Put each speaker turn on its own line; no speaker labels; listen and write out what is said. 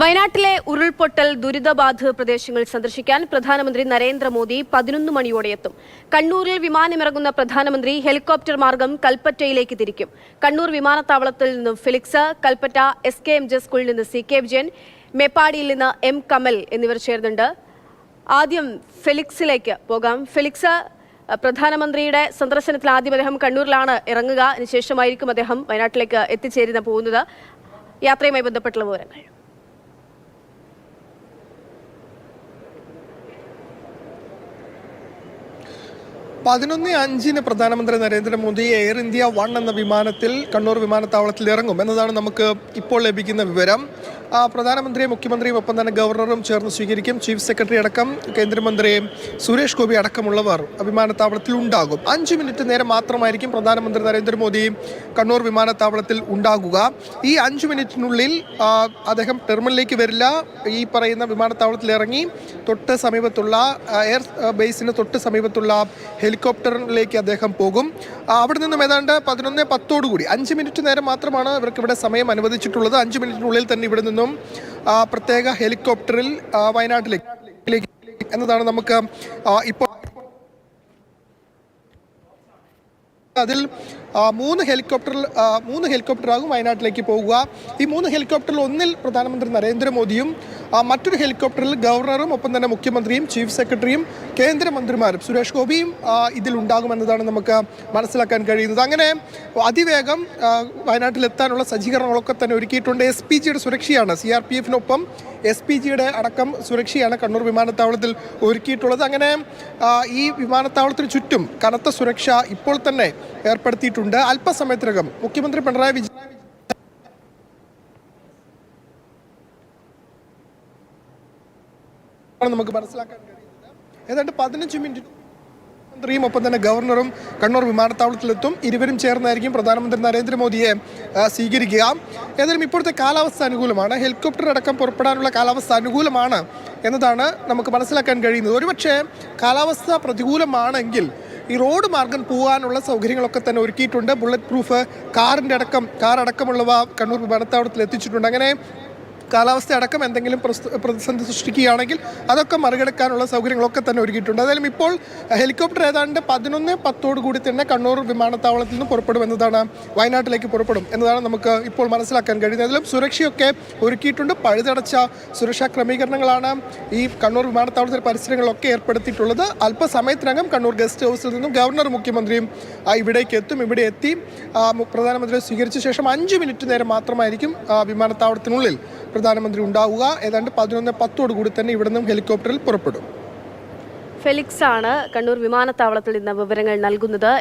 വയനാട്ടിലെ ഉരുൾപൊട്ടൽ ദുരിതബാധിത പ്രദേശങ്ങൾ സന്ദർശിക്കാൻ പ്രധാനമന്ത്രി നരേന്ദ്രമോദി പതിനൊന്ന് മണിയോടെ എത്തും. കണ്ണൂരിൽ വിമാനമിറങ്ങുന്ന പ്രധാനമന്ത്രി ഹെലികോപ്റ്റർ മാർഗം കൽപ്പറ്റയിലേക്ക് തിരിക്കും. കണ്ണൂർ വിമാനത്താവളത്തിൽ നിന്നും Felix Kalpetta S K M J സ്കൂളിൽ നിന്ന് സി കെ വിജയൻ മേപ്പാടിയിൽ നിന്ന് എം കമൽ എന്നിവർ ചേർന്നുണ്ട് ആദ്യം ഫെലിക്സിലേക്ക് പോകാം. ഫെലിക്സ് പ്രധാനമന്ത്രിയുടെ സന്ദർശനത്തിൽ ആദ്യം അദ്ദേഹം കണ്ണൂരിലാണ് ഇറങ്ങുക. അതിനുശേഷമായിരിക്കും അദ്ദേഹം വയനാട്ടിലേക്ക് എത്തിച്ചേരുന്ന പോകുന്നത്. യാത്രയുമായി ബന്ധപ്പെട്ടുള്ള വിവരങ്ങൾ.
പതിനൊന്ന് അഞ്ചിന് പ്രധാനമന്ത്രി നരേന്ദ്രമോദി എയർ ഇന്ത്യ വൺ എന്ന വിമാനത്തിൽ കണ്ണൂർ വിമാനത്താവളത്തിൽ ഇറങ്ങും എന്നതാണ് നമുക്ക് ഇപ്പോൾ ലഭിക്കുന്ന വിവരം. പ്രധാനമന്ത്രിയും മുഖ്യമന്ത്രിയും ഒപ്പം തന്നെ ഗവർണറും ചേർന്ന് സ്വീകരിക്കും. ചീഫ് സെക്രട്ടറി അടക്കം കേന്ദ്രമന്ത്രി സുരേഷ് ഗോപി അടക്കമുള്ളവർ വിമാനത്താവളത്തിൽ ഉണ്ടാകും. അഞ്ച് മിനിറ്റ് നേരം മാത്രമായിരിക്കും പ്രധാനമന്ത്രി നരേന്ദ്രമോദി കണ്ണൂർ വിമാനത്താവളത്തിൽ ഉണ്ടാകുക. ഈ അഞ്ച് മിനിറ്റിനുള്ളിൽ അദ്ദേഹം ടെർമിനലിലേക്ക് വരില്ല. ഈ പറയുന്ന വിമാനത്താവളത്തിൽ ഇറങ്ങി തൊട്ട് സമീപത്തുള്ള എയർ ബേസിന് തൊട്ട് സമീപത്തുള്ള ഹെലികോപ്റ്ററിലേക്ക് അദ്ദേഹം പോകും. അവിടെ നിന്നും ഏതാണ്ട് പതിനൊന്ന് പത്തോടുകൂടി അഞ്ച് മിനിറ്റ് നേരം മാത്രമാണ് ഇവർക്ക് ഇവിടെ സമയം അനുവദിച്ചിട്ടുള്ളത്. അഞ്ച് മിനിറ്റിനുള്ളിൽ തന്നെ ഇവിടെ നിന്നും പ്രത്യേക ഹെലികോപ്റ്ററിൽ വയനാട്ടിലേക്ക് എന്നതാണ് നമുക്ക് ഇപ്പോൾ അതിൽ മൂന്ന് ഹെലികോപ്റ്ററിൽ മൂന്ന് ഹെലികോപ്റ്ററാകും വയനാട്ടിലേക്ക് പോകുക. ഈ മൂന്ന് ഹെലികോപ്റ്ററിൽ ഒന്നിൽ പ്രധാനമന്ത്രി നരേന്ദ്രമോദിയും മറ്റൊരു ഹെലികോപ്റ്ററിൽ ഗവർണറും ഒപ്പം തന്നെ മുഖ്യമന്ത്രിയും ചീഫ് സെക്രട്ടറിയും കേന്ദ്രമന്ത്രിമാരും സുരേഷ് ഗോപിയും ഇതിലുണ്ടാകുമെന്നതാണ് നമുക്ക് മനസ്സിലാക്കാൻ കഴിയുന്നത്. അങ്ങനെ അതിവേഗം വയനാട്ടിലെത്താനുള്ള സജ്ജീകരണങ്ങളൊക്കെ തന്നെ ഒരുക്കിയിട്ടുണ്ട്. എസ് പി ജിയുടെ സുരക്ഷയാണ് സി ആർ പി എഫിനൊപ്പം എസ് പി ജിയുടെ അടക്കം സുരക്ഷയാണ് കണ്ണൂർ വിമാനത്താവളത്തിൽ ഒരുക്കിയിട്ടുള്ളത്. അങ്ങനെ ഈ വിമാനത്താവളത്തിന് ചുറ്റും കനത്ത സുരക്ഷ ഇപ്പോൾ തന്നെ ഏർപ്പെടുത്തിയിട്ടുണ്ട്. അല്പസമയത്തിനകം മുഖ്യമന്ത്രി പിണറായി വിജയൻ നമുക്ക് മനസ്സിലാക്കാൻ കഴിയുന്നത്. ഏതാണ്ട് പതിനഞ്ച് മിനിറ്റ് മന്ത്രിയും ഒപ്പം തന്നെ ഗവർണറും കണ്ണൂർ വിമാനത്താവളത്തിലെത്തും. ഇരുവരും ചേർന്നായിരിക്കും പ്രധാനമന്ത്രി നരേന്ദ്രമോദിയെ സ്വീകരിക്കുക. ഏതായാലും ഇപ്പോഴത്തെ കാലാവസ്ഥ അനുകൂലമാണ്. ഹെലികോപ്റ്റർ അടക്കം പുറപ്പെടാനുള്ള കാലാവസ്ഥ അനുകൂലമാണ് എന്നതാണ് നമുക്ക് മനസ്സിലാക്കാൻ കഴിയുന്നത്. ഒരുപക്ഷെ കാലാവസ്ഥ പ്രതികൂലമാണെങ്കിൽ ഈ റോഡ് മാർഗം പോകാനുള്ള സൗകര്യങ്ങളൊക്കെ തന്നെ ഒരുക്കിയിട്ടുണ്ട്. ബുള്ളറ്റ് പ്രൂഫ് കാറിന്റെ അടക്കം കാർ അടക്കമുള്ളവ കണ്ണൂർ വിമാനത്താവളത്തിൽ എത്തിച്ചിട്ടുണ്ട്. അങ്ങനെ കാലാവസ്ഥ അടക്കം എന്തെങ്കിലും പ്രതിസന്ധി സൃഷ്ടിക്കുകയാണെങ്കിൽ അതൊക്കെ മറികടക്കാനുള്ള സൗകര്യങ്ങളൊക്കെ തന്നെ ഒരുക്കിയിട്ടുണ്ട്. ഏതായാലും ഇപ്പോൾ ഹെലികോപ്റ്റർ ഏതാണ്ട് പതിനൊന്ന് പത്തോട് കൂടി തന്നെ കണ്ണൂർ വിമാനത്താവളത്തിൽ നിന്ന് പുറപ്പെടും എന്നതാണ് വയനാട്ടിലേക്ക് പുറപ്പെടും എന്നതാണ് നമുക്ക് ഇപ്പോൾ മനസ്സിലാക്കാൻ കഴിയുന്നത്. അതിലും സുരക്ഷയൊക്കെ ഒരുക്കിയിട്ടുണ്ട്. പഴുതടച്ച സുരക്ഷാ ക്രമീകരണങ്ങളാണ് ഈ കണ്ണൂർ വിമാനത്താവളത്തിലെ പരിസരങ്ങളിലൊക്കെ ഏർപ്പെടുത്തിയിട്ടുള്ളത്. അല്പസമയത്തിനകം കണ്ണൂർ ഗസ്റ്റ് ഹൗസിൽ നിന്നും ഗവർണർ മുഖ്യമന്ത്രിയും ഇവിടേക്ക് എത്തും. ഇവിടെ എത്തി പ്രധാനമന്ത്രിയെ സ്വീകരിച്ച ശേഷം അഞ്ച് മിനിറ്റ് നേരം മാത്രമായിരിക്കും വിമാനത്താവളത്തിനുള്ളിൽ. പ്രധാനമന്ത്രി ഉണ്ടാവുക. ഏതാണ്ട് പതിനൊന്ന് പത്തോട് കൂടി തന്നെ ഇവിടെ നിന്നും ഹെലികോപ്റ്ററിൽ പുറപ്പെടും.
ഫെലിക്സ് ആണ് കണ്ണൂർ വിമാനത്താവളത്തിൽ നിന്ന് വിവരങ്ങൾ നൽകുന്നത്.